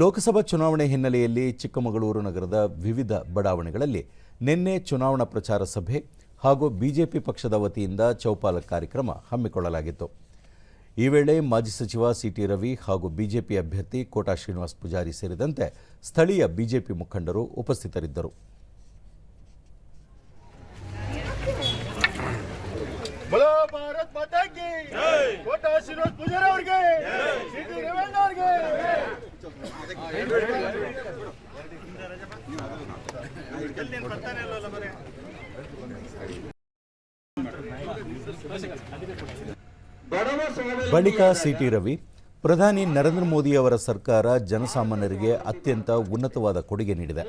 ಲೋಕಸಭಾ ಚುನಾವಣೆ ಹಿನ್ನೆಲೆಯಲ್ಲಿ ಚಿಕ್ಕಮಗಳೂರು ನಗರದ ವಿವಿಧ ಬಡಾವಣೆಗಳಲ್ಲಿ ನಿನ್ನೆ ಚುನಾವಣಾ ಪ್ರಚಾರ ಸಭೆ ಹಾಗೂ ಬಿಜೆಪಿ ಪಕ್ಷದ ವತಿಯಿಂದ ಚೌಪಾಲ ಕಾರ್ಯಕ್ರಮ ಹಮ್ಮಿಕೊಳ್ಳಲಾಗಿತ್ತು. ಈ ವೇಳೆ ಮಾಜಿ ಸಚಿವ ಸಿಟಿ ರವಿ ಹಾಗೂ ಬಿಜೆಪಿ ಅಭ್ಯರ್ಥಿ ಕೋಟಾ ಶ್ರೀನಿವಾಸ್ ಪೂಜಾರಿ ಸೇರಿದಂತೆ ಸ್ಥಳೀಯ ಬಿಜೆಪಿ ಮುಖಂಡರು ಉಪಸ್ಥಿತರಿದ್ದರು. ಕೋಟಾ ಶ್ರೀನಿವಾಸ್ ಪೂಜಾರಿ ಅವರಿಗೆ ಬಳಿಕ ಸಿಟಿ ರವಿ, ಪ್ರಧಾನಿ ನರೇಂದ್ರ ಮೋದಿ ಅವರ ಸರ್ಕಾರ ಜನಸಾಮಾನ್ಯರಿಗೆ ಅತ್ಯಂತ ಉನ್ನತವಾದ ಕೊಡುಗೆ ನೀಡಿದೆ.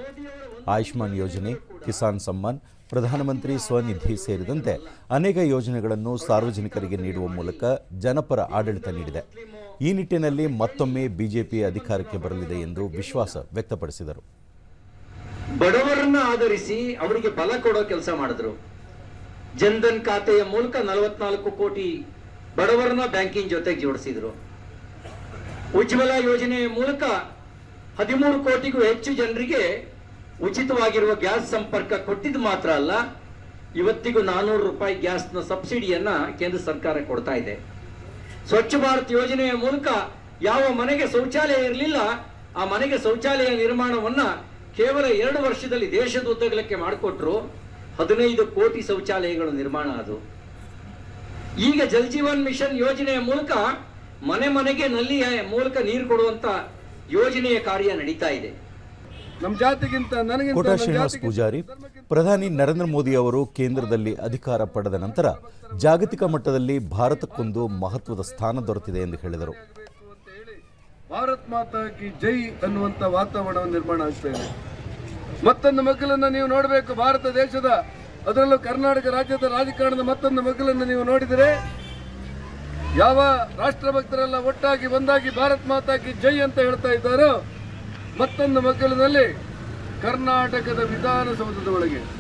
ಆಯುಷ್ಮಾನ್ ಯೋಜನೆ, ಕಿಸಾನ್ ಸಮ್ಮಾನ್, ಪ್ರಧಾನಮಂತ್ರಿ ಸ್ವನಿಧಿ ಸೇರಿದಂತೆ ಅನೇಕ ಯೋಜನೆಗಳನ್ನು ಸಾರ್ವಜನಿಕರಿಗೆ ನೀಡುವ ಮೂಲಕ ಜನಪರ ಆಡಳಿತ ನೀಡಿದೆ. ಈ ನಿಟ್ಟಿನಲ್ಲಿ ಮತ್ತೊಮ್ಮೆ ಬಿಜೆಪಿ ಅಧಿಕಾರಕ್ಕೆ ಬರಲಿದೆ ಎಂದು ವಿಶ್ವಾಸ ವ್ಯಕ್ತಪಡಿಸಿದರು. ಬಡವರನ್ನ ಆಧರಿಸಿ ಅವರಿಗೆ ಬಲ ಕೊಡೋ ಕೆಲಸ ಮಾಡಿದ್ರು. ಜನ್ಧನ್ ಖಾತೆಯ ಮೂಲಕ ನಲವತ್ನಾಲ್ಕು ಕೋಟಿ ಬಡವರನ್ನ ಬ್ಯಾಂಕಿಂಗ್ ಜೊತೆಗೆ ಜೋಡಿಸಿದ್ರು. ಉಜ್ವಲ ಯೋಜನೆಯ ಮೂಲಕ ಹದಿಮೂರು ಕೋಟಿಗೂ ಹೆಚ್ಚು ಜನರಿಗೆ ಉಚಿತವಾಗಿರುವ ಗ್ಯಾಸ್ ಸಂಪರ್ಕ ಕೊಟ್ಟಿದ್ದು ಮಾತ್ರ ಅಲ್ಲ, ಇವತ್ತಿಗೂ ನಾನೂರು ರೂಪಾಯಿ ಗ್ಯಾಸ್ನ ಸಬ್ಸಿಡಿಯನ್ನ ಕೇಂದ್ರ ಸರ್ಕಾರ ಕೊಡ್ತಾ ಇದೆ. ಸ್ವಚ್ಛ ಭಾರತ್ ಯೋಜನೆಯ ಮೂಲಕ ಯಾವ ಮನೆಗೆ ಶೌಚಾಲಯ ಇರಲಿಲ್ಲ, ಆ ಮನೆಗೆ ಶೌಚಾಲಯ ನಿರ್ಮಾಣವನ್ನ ಕೇವಲ ಎರಡು ವರ್ಷದಲ್ಲಿ ದೇಶದ ಉದ್ದಗಲಕ್ಕೆ ಮಾಡಿಕೊಟ್ರು. ಹದಿನೈದು ಕೋಟಿ ಶೌಚಾಲಯಗಳು ನಿರ್ಮಾಣ ಅದು ಈಗ ಜಲ್ ಜೀವನ್ ಮಿಷನ್ ಯೋಜನೆಯ ಮೂಲಕ ಮನೆ ಮನೆಗೆ ನಲ್ಲಿಯ ಮೂಲಕ ನೀರು ಕೊಡುವಂತ ಯೋಜನೆಯ ಕಾರ್ಯ ನಡೀತಾ ಇದೆ. ಕೋಟಾ ಶ್ರೀನಿವಾಸ ಪೂಜಾರಿ ಪ್ರಧಾನಿ ನರೇಂದ್ರ ಮೋದಿ ಅವರು ಕೇಂದ್ರದಲ್ಲಿ ಅಧಿಕಾರ ಪಡೆದ ನಂತರ ಜಾಗತಿಕ ಮಟ್ಟದಲ್ಲಿ ಭಾರತಕ್ಕೊಂದು ಮಹತ್ವದ ಸ್ಥಾನ ದೊರೆತಿದೆ ಎಂದು ಹೇಳಿದರು. ಭಾರತ್ ಮಾತಾ ಕಿ ಜೈ ಅನ್ನುವಂಥ ವಾತಾವರಣ ನಿರ್ಮಾಣ ಆಗ್ತಾ ಇದೆ. ಮತ್ತೊಂದು ಮಕ್ಕಳನ್ನ ನೀವು ನೋಡಬೇಕು ಭಾರತ ದೇಶದ ಅದರಲ್ಲೂ ಕರ್ನಾಟಕ ರಾಜ್ಯದ ರಾಜಕಾರಣದ ಮತ್ತೊಂದು ಮಕ್ಕಳನ್ನು ನೀವು ನೋಡಿದರೆ ಯಾವ ರಾಷ್ಟ್ರಭಕ್ತರೆಲ್ಲ ಒಟ್ಟಾಗಿ ಒಂದಾಗಿ ಭಾರತ್ ಮಾತಾ ಕಿ ಜೈ ಅಂತ ಹೇಳ್ತಾ ಇದ್ದಾರೋ ಮತ್ತೊಂದು ಮಕ್ಕಳಿನಲ್ಲಿ ಕರ್ನಾಟಕದ ವಿಧಾನಸೌಧದ ಒಳಗೆ.